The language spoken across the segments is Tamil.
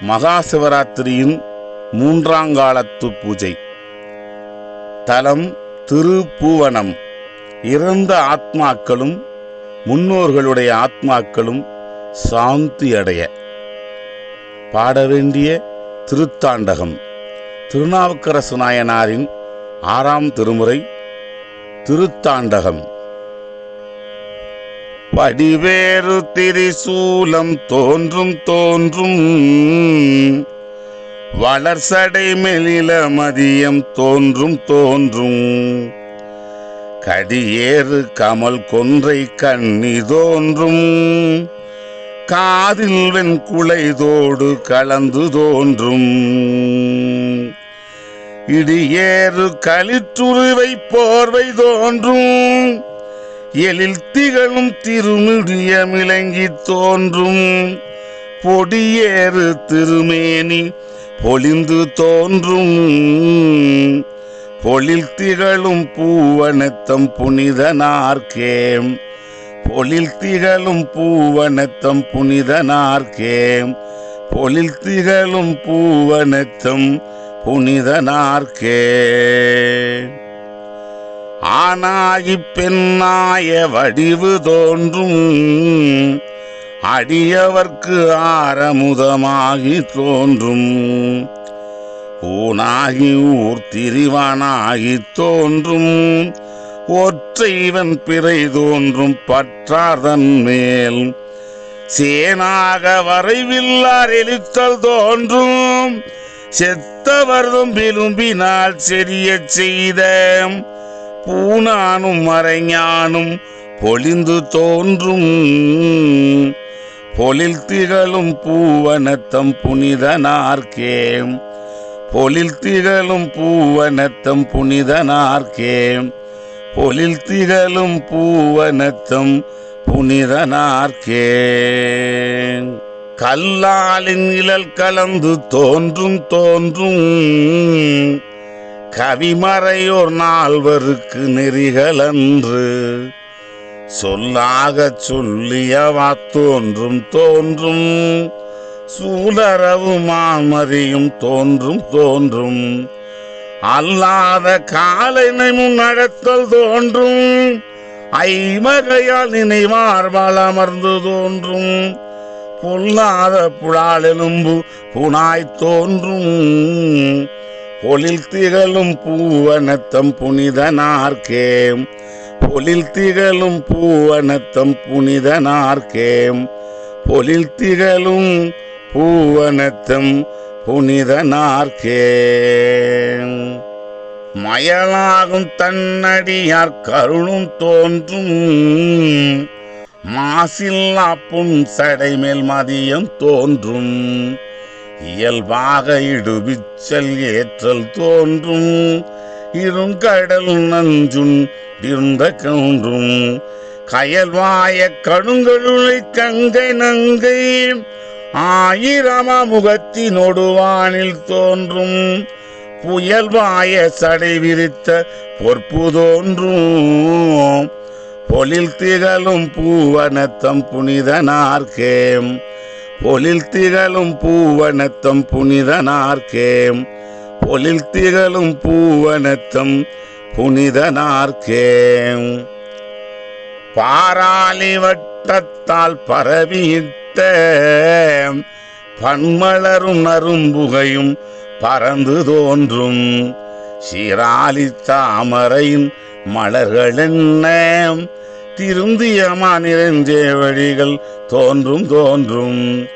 மகா சிவராத்திரியின் மூன்றாங்காலத்து பூஜை. தலம் திருப்பூவனம் இறந்த ஆத்மாக்களும் முன்னோர்களுடைய ஆத்மாக்களும் சாந்தி அடைய. பாட வேண்டிய திருத்தாண்டகம். திருநாவுக்கரசு நாயனாரின் ஆறாம் திருமுறை திருத்தாண்டகம். வடிவேறு திரிசூலம் தோன்றும் தோன்றும். வளர்சடை மெலில மதியம் தோன்றும் தோன்றும். கடியேறு கமல் கொன்றை கண்ணி தோன்றும். காதில் வெண்குலைதோடு கலந்து தோன்றும். இடியேறு களிற்றுருவை போர்வை தோன்றும். எழில் திகழும் திருமிடியமிலங்கி தோன்றும். பொடியேறு திருமேனி பொழிந்து தோன்றும். பொழில் திகழும் பூவனத்தம் புனிதனார்க்கேம். பொழில் திகழும் பூவனத்தம் புனிதனார்க்கேம். பொழில் திகழும் பூவனத்தம் புனிதனார்க்கே. ஆனாகி பெண்ணாய வடிவு தோன்றும். அடியவர்க்கு ஆரமுதமாகி தோன்றும். ஊனாகி ஊர் திரிவானாகி தோன்றும். ஒற்றைவன் பிறை தோன்றும் பற்றாதன் மேல். சேனாக வரைவில்லார் எலித்தல் தோன்றும். செத்தவர்தும் விரும்பினால் செறிய செய்த பூனானும் மறைஞானும் பொலிந்து தோன்றும். பொலில் திகழும் பூவனத்தம் புனிதனார்க்கே பொலில் திகழும் பூவனத்தம் புனிதனார்க்கே பொலில் திகழும் பூவனத்தம் புனிதனார்க்கே கல்லாலின் நிழல் கலந்து தோன்றும் தோன்றும். கவிமறையோர் நால்வருக்கு நெறிகளன்று. சொல்லாகச் சொல்லியவா தோன்றும் தோன்றும். சூழரவு மாமரியும் தோன்றும் தோன்றும். அல்லாத காலனை முன் நடத்தல் தோன்றும். ஐமகையால் நினைவார் வளமர்ந்து தோன்றும். பொல்லாத புழால் எலும்பு புனாய் தோன்றும். பொலில் திகழும் பூவனத்தம் புனிதனார்க்கேம். பொலில் திகழும் பூவனத்தம் புனிதனார்க்கேம். பொலில் திகழும் பூவனத்தம் புனிதனார்க்கே மயலாகும் தன்னடியார் கருணும் தோன்றும். மாசில்லா புன் சடைமேல் மதியம் தோன்றும். இயல்பாக இடுவிச்சல் ஏற்றல் தோன்றும். இருங்கடல் நஞ்சுன் இருந்த கன்றும் கயல்வாய கடுங்கழுளை கங்கை நங்கை. ஆயிரம முகத்தினொடுவானில் தோன்றும். புயல் வாய சடை விரித்த பொற்பு தோன்றும் பொலில் திகழும் பூவனத்தம் புனிதனார்க்கேம். பொலில் திகழும் பூவனத்தம் புனிதனார்க்கேம் பொலில் திகழும் பூவனத்தம் புனிதனார்க்கேம் பாராளி வட்டத்தால் பரவியிட்ட பன்மலரும் நரும்புகையும் பறந்து தோன்றும். சீராளி தாமரையின் மலர்கள் என்ன திருந்தியமா நிறைஞ்சேவழிகள் தோன்றும் தோன்றும்.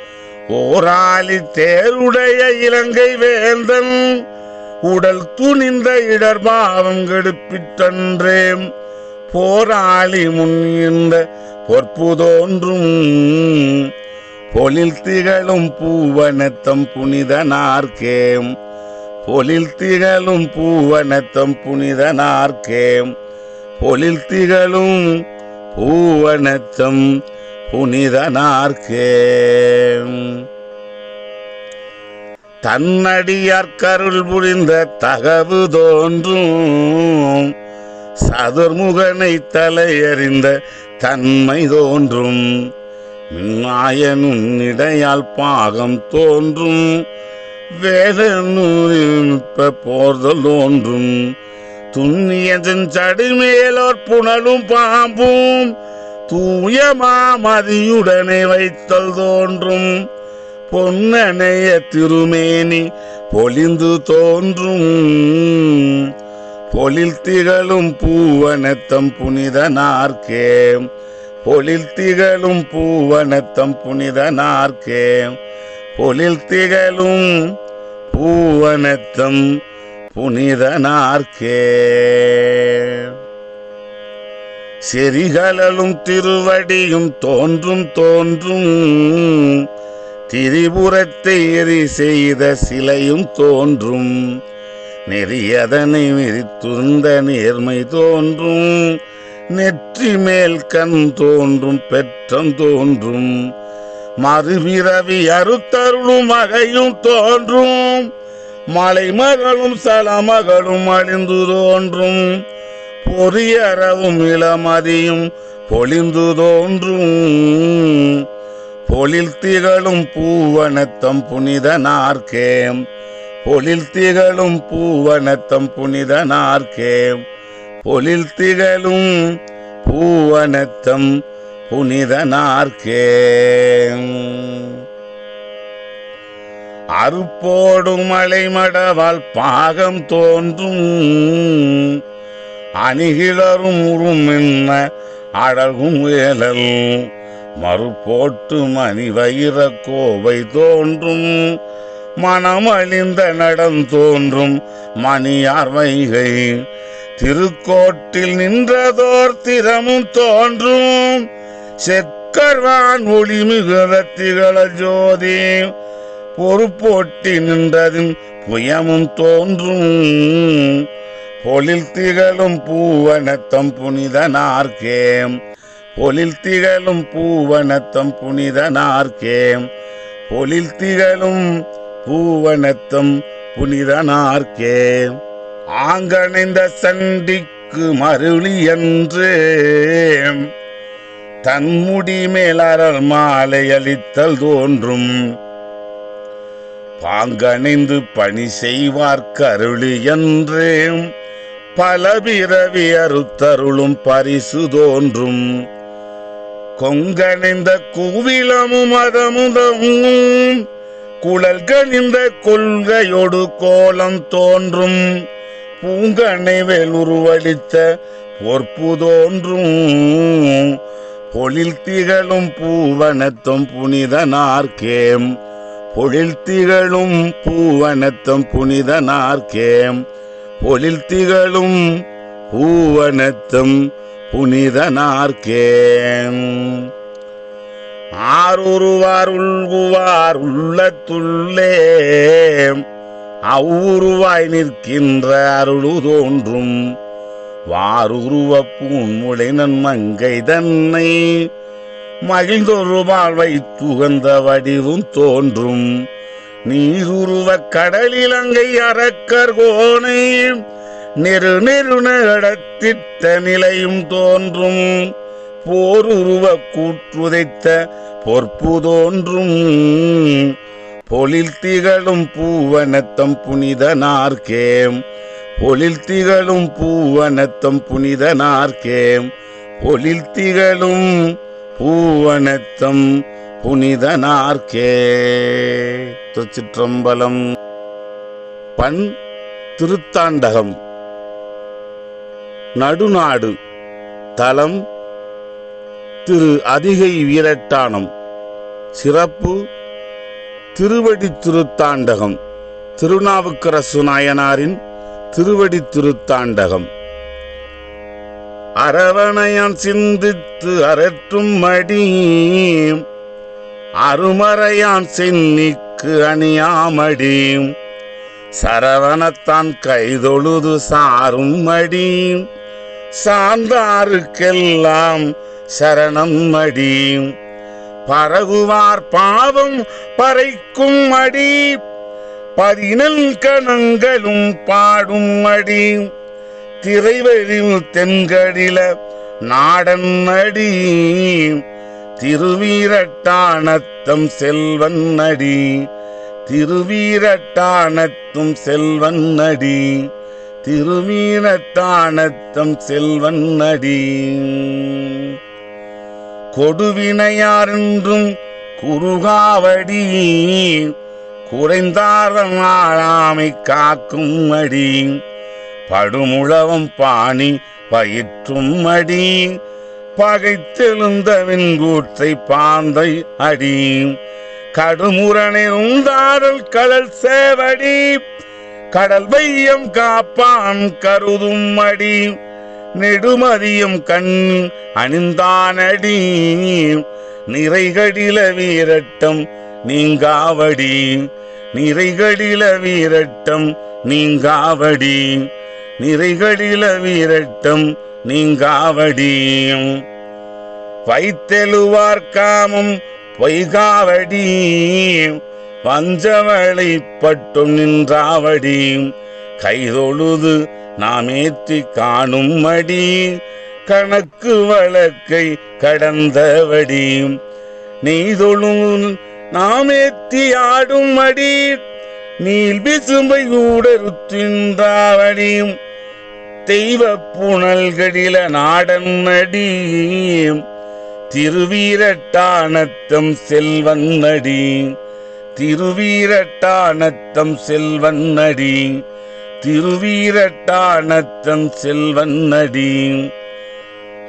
ஓராலி தேருடைய இலங்கை வேந்தன் உடல் துணிந்த இடர்பாவம் கெடுப்பிட்டன்றேம் போராளி முன்னின்ற பொற்பு தோன்றும். பொழில் திகழும் பூவனத்தம் புனிதனார்க்கேம். பொழில் திகழும் பூவனத்தம் புனிதனார்க்கேம். பொழில் திகழும் பூவனத்தம் புனிதனார்க்கே தன்னடியார்கருள் புரிந்த தகவு தோன்றும். சதுர்முகனை தலையறிந்த தன்மை தோன்றும். மின்னாயனுன்னிடையால் பாகம் தோன்றும். வேதனுப்ப போர்தல் தோன்றும். துண்ணியதன் சடுமேலோர் புனலும் பாம்பும் தூய மாமதியுடனே வைத்தல் தோன்றும். பொன்னணைய திருமேனி பொலிந்து தோன்றும். பொழில் திகழும் பூவனத்தம் புனிதனார்க்கே. பொழில் திகழும் பூவனத்தம் புனிதனார்க்கே. பொழில் திகழும் பூவனத்தம் புனிதனார்க்கே செறிகளலும் திருவடியும் தோன்றும் தோன்றும். திரிபுரத்தை எரி செய்த சிலையும் தோன்றும். நெறியதனை விரித்துந்த நேர்மை தோன்றும். நெற்றி மேல் கண் தோன்றும் பெற்றம் தோன்றும். மறுபிறவி அறுத்தருளும் மகையும் தோன்றும். மலை மகளும் சலமகளும் அழிந்து தோன்றும் பொறியறவும் இளமதியும் பொழிந்து தோன்றும் பொழில் திகழும் பூவனத்தம் புனித புனிதனார்க்கே பொழில் திகழும் பூவனத்தம் புனித புனிதனார்க்கே பொழில் திகழும் பூவனத்தம் புனித புனிதனார்க்கே அறுப்போடும் மலைமடவால் பாகம் தோன்றும். அணிகிளரும் என்ன அழகும் வேலல் மறுபோட்டு மணி வைர கோவை தோன்றும். மனமழிந்த நடம் தோன்றும் மணியார் வைகை. திருக்கோட்டில் நின்றதோர் திறமும் தோன்றும். செக்கர்வான் ஒளி மிகுத திகழ ஜோதி. பொறுப்போட்டி நின்றதின் புயமும் தோன்றும். பொழில் திகழும் பூவனத்தம் புனிதனார்க்கே பொழில் திகழும் பூவனத்தம் புனிதனார்க்கே பொலில் திகழும் பூவனத்தம் புனிதனார்க்கே ஆங்கணைந்த சண்டிக்கு மருளி என்று தன்முடி மேலரல் மாலை அளித்தல் தோன்றும். பாங்கணிந்து பணி செய்வார்க்கு கருளி என்று பல பிறவி அறுத்தருளும் பரிசு தோன்றும். கொங்கணிந்த குவிலமும் அதமுதமும் குழல் கணிந்த கொள்கையோடு கோலம் தோன்றும். பூங்கனை உருவளித்த பொற்பு தோன்றும். பொழில் திகழும் பூவனத்தும் புனிதனார்க்கேம். பொழில் திகழும் பூவனத்தம் புனிதனார்க்கேம். பொழில் திகழும் பூவனத்தம் புனிதனார்க்கேம். ஆறுருவார் உள்குவார் உள்ளத்துள்ளே. அவ்வுருவாய் நிற்கின்ற அருளு தோன்றும் வாருருவ பூன்முளை நன்மங்கை தன்னை மகிழ்ந்தொரு வாழ்வை துகந்த வடிவும் தோன்றும். நீருருவ கடலிலங்கை அங்கை அறக்கர்கோனை நெரு நெருநடத்திட்ட நிலையும் தோன்றும். போருருவ கூற்றுதைத்த பொற்பு தோன்றும். பொழில் திகழும் பூவனத்தம் புனிதனார்க்கேம் பொழில் திகழும் பூவனத்தம் புனிதனார்க்கேம் பொழில் திகழும் பூவனத்தம் புனிதனார்க்கே. திருச்சிற்றம்பலம். பண் திருத்தாண்டகம். நடுநாடு. தலம் திரு அதிகை வீரட்டானம். சிறப்பு திருவடி திருத்தாண்டகம். திருநாவுக்கரசு நாயனாரின் திருவடி திருத்தாண்டகம். அரவணையான் சிந்தித்து அரற்றும் மடி அருமறையான் சென்னிக்கு அணியாமடி சரவணத்தான் கைதொழுது சாரும் மடி சார்ந்தாருக்கெல்லாம் சரணம் மடி பரகுவார் பாவம் பறைக்கும் மடி பதினல் கணங்களும் பாடும் மடி திரைவழில் தென்கடில நாடன் அடி திருவீரட்டானத்தம் செல்வன் அடி திருவீரட்டானத்தும் செல்வன் அடி திருவீரட்டானத்தம் செல்வன் அடி. கொடுவினையாரென்றும் குறுகாவடி குறைந்தாரம் ஆளாமை காக்கும் அடி. படுமுழவும் பாணி பயிற்றும் அடி. பகைத்தெழுந்த வெண்கூற்றை பாந்தை அடி. கடுமுரணை உந்தாரல் கடல் சேவடி. கடல் வையம் காப்பான் கருதும் அடி. நெடுமதியும் கண் அணிந்தானடி. நிறைகடில வீரட்டம் நீங்காவடி. நிறைகடில வீரட்டம் நீங்காவடி. நிறைகளில வீரட்டும் நீங்காவடியும். வைத்தெழுவார்க்காமும் பொய்காவடி வஞ்சவளை பட்டும் நின்றாவடி. கைதொழுது நாமேத்தி காணும் அடி. கணக்கு வழக்கை கடந்தவடி. நெய்தொழும் நாமேத்தி ஆடும் அடி. நீல் விசும்பை ஊடறுத்தின்றாவடி தெய்வ புனல்களில நாடன் அடி. திருவீரட்டானத்தம் செல்வன் அடி. திருவீரட்டானத்தம் செல்வன் அடி. திருவீரட்டானத்தம் செல்வன் அடி.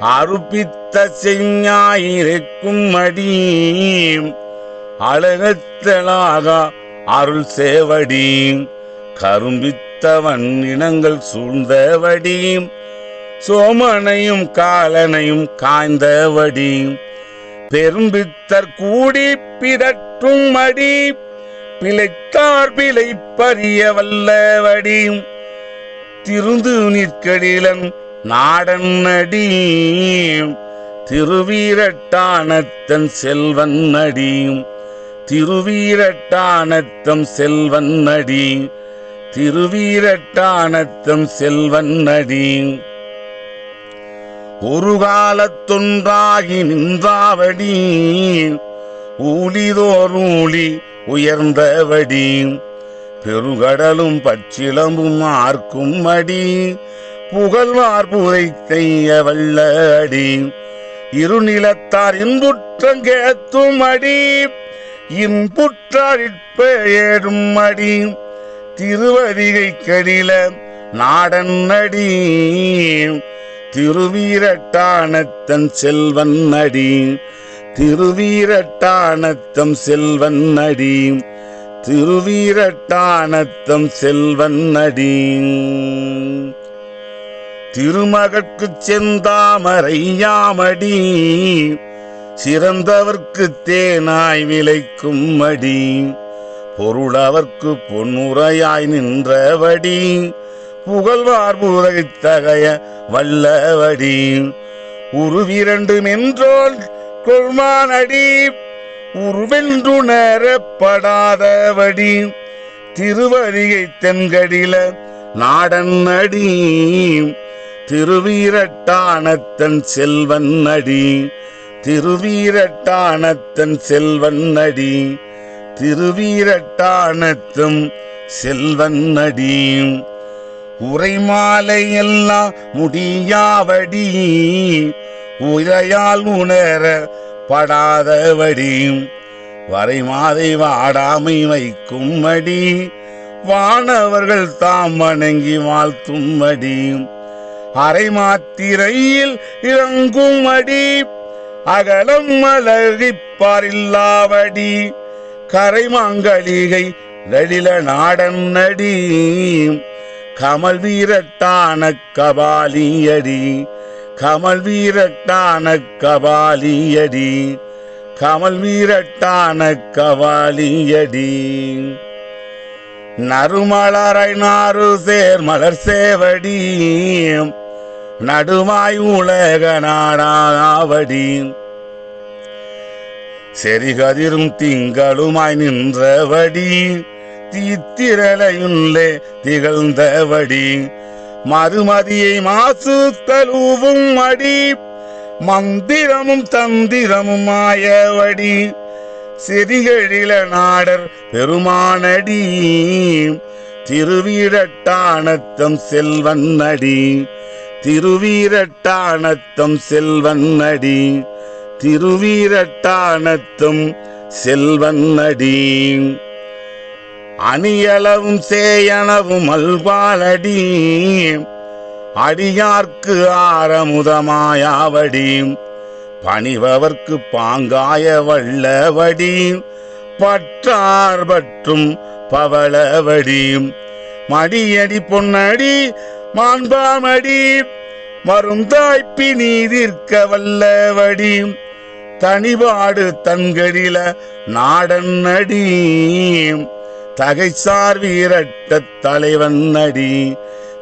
அருப்பித்த செஞ்ஞாயிரைக்கும் அடி. அழகத்தலாக அருள் சேவடி. கரும்பித்த கரும்பித்தவன் இனங்கள் சூழ்ந்தவடி. சோமனையும் காலனையும் காய்ந்தவடி. பெரும்பித்தர் கூடி பிதற்றும் அடி. பிழைத்தார் பிழைப்பறிய பறிய வல்லவடி. திருந்து நிற்கடிலன் நாடன் அடி. திருவீரட்டானத்தன் செல்வன் அடி. திருவீரட்டானத்தம் செல்வன் அடி. திருவீரட்டானத்தம் செல்வன் அடி. ஒரு காலத்தொன்றாகி நின்றாவடி. ஊழிதோரூழி உயர்ந்தவடி. பெருகடலும் பச்சிளம்பும் ஆர்க்கும் அடி. புகழ்வார் புதைத்தைய வல்ல அடி. இருநிலத்தார் இன்புற்றம் கேத்தும் அடி. இன்புற்றாரிற்பேறும் அடி. திருவதிகை கடில நாடன் நடி. திருவீரட்டானத்தன் செல்வன் நடி. திருவீரட்டானத்தம் செல்வன் நடி. திருவீரட்டானத்தம் செல்வன் அடி திருமகற்குச் செந்தாமறையாமடி சிறந்தவர்க்கு தேனாய் விளைக்கும் அடி. பொருளவர்க்கு பொன்னுரையாய் நின்றவடி புகழ்வார் புதைத்தகைய வல்லவடி. உருவிரண்டு மென்றோல் கொள்மானடி உருவென்றுணரப்படாதவடி திருவரிகை தென்கடில நாடன் அடி திருவீரட்டானத்தன் செல்வன் அடி. திருவீரட்டானத்தன் செல்வன் அடி. திருவீரட்டானத்தும் செல்வன் அடி உரைமாலை எல்லாம் முடியாவடி. உரையால் உணர படாதவடி. வரைமாதை வாடாமை வைக்கும் அடி வானவர்கள் தாம் வணங்கி வாழ்த்தும் அடி அரை மாத்திரையில் இறங்கும் அடி அகலம் அழகிப்பாரில்லாவடி கரைமாங்கலிகை லலில நாடன் நடி. கமல் வீரட்டான கபாலியடி. கமல் வீரட்டான கபாலியடி. கமல் வீரட்டான கபாலியடி. நறுமலரை நாறு சேர் மலர் சேவடி. நடுவாய் உலக நாடாவடி. செறிகதிரும் திங்களுமாய் நின்றவடி தீத்திரலையுள்ளே திகழ்ந்தவடி மறுமதியை மாசு தழுவும் அடி மந்திரமும் தந்திரமும் மாயவடி செறிகழில நாடர் பெருமானடி திருவீரட்டானத்தம் செல்வன் அடி திருவீரட்டானத்தம் செல்வன் அடி. திருவீரட்டானத்தம் செல்வன்னடி அணியளவும் சேயனவும் அல்பாலடி அடியார்க்கு ஆரமுதமாயாவடி. பணிபவர்க்கு பாங்காய வள்ளவடி பற்றார் பற்றும் பவளவடி. மடியடி பொன்னடி மாண்பாமடி. மருந்தாய்ப்பி நீதிர்க்க வல்லவடி. தனிபாடு தன்கடில நாடன் நடி தகைசார் வீரட்ட தலைவன் நடி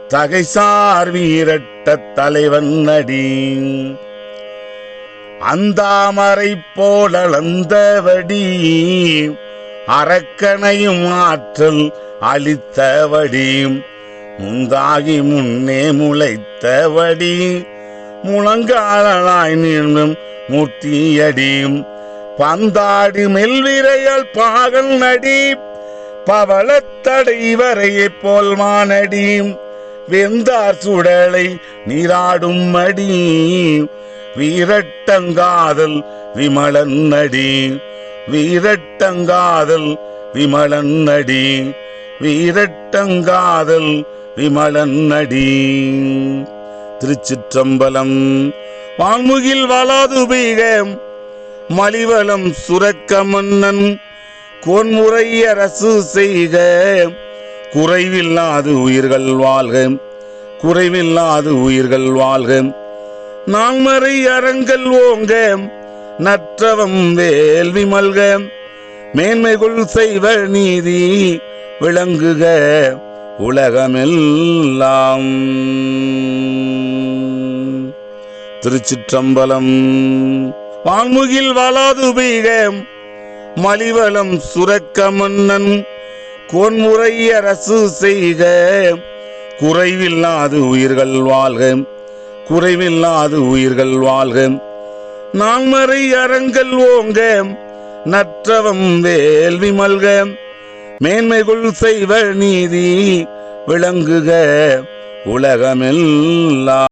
தகைசார் வீரட்ட தலைவன் நடி அந்தாமரை போலந்தவடி அரக்கனையும் ஆற்றல் அளித்தவடி. முந்தாகி முன்னே முளைத்தவடி. முழங்காலாய் நீண்டும் மூர்த்தியடி பந்தாடி மெல்விரையால் பாகல் நடி பவளத்தடை வரையை போல் மானடியும் வெந்தார் சுடலை நீராடும் அடி வீரட்டங்காதல் விமலன் நடி வீரட்டங்காதல் விமலன் நடி வீரட்டங்காதல் விமலன் நடி திருச்சிற்றம்பலம். வான்முகில் வளாது மலிவலம் சுரக்க மன்னன். கோன்முறை அரசு செய்க குறைவில்லாது உயிர்கள் வாழ்க குறைவில்லாது உயிர்கள் வாழ்க நான்மறை அறங்கள் ஓங்க நற்றவம் வேள்வி மல்க மேன்மைகுள் செய்வ நீதி விளங்குக உலகமெல்லாம். திருச்சிற்றம்பலம் வான்முகில் வாழாது பெய்க மலிவளம் சுரக்க மன்னன் கோன்முறை அரசு செய்க குறைவில்லாது உயிர்கள் வாழ்க குறைவில்லாது உயிர்கள் வாழ்க நான்மறை அறங்கள் ஓங்க நற்றவம் வேள்வி மல்க மேன்மைகுள் செய்வ நீதி விளங்குக உலகமெல்லாம்.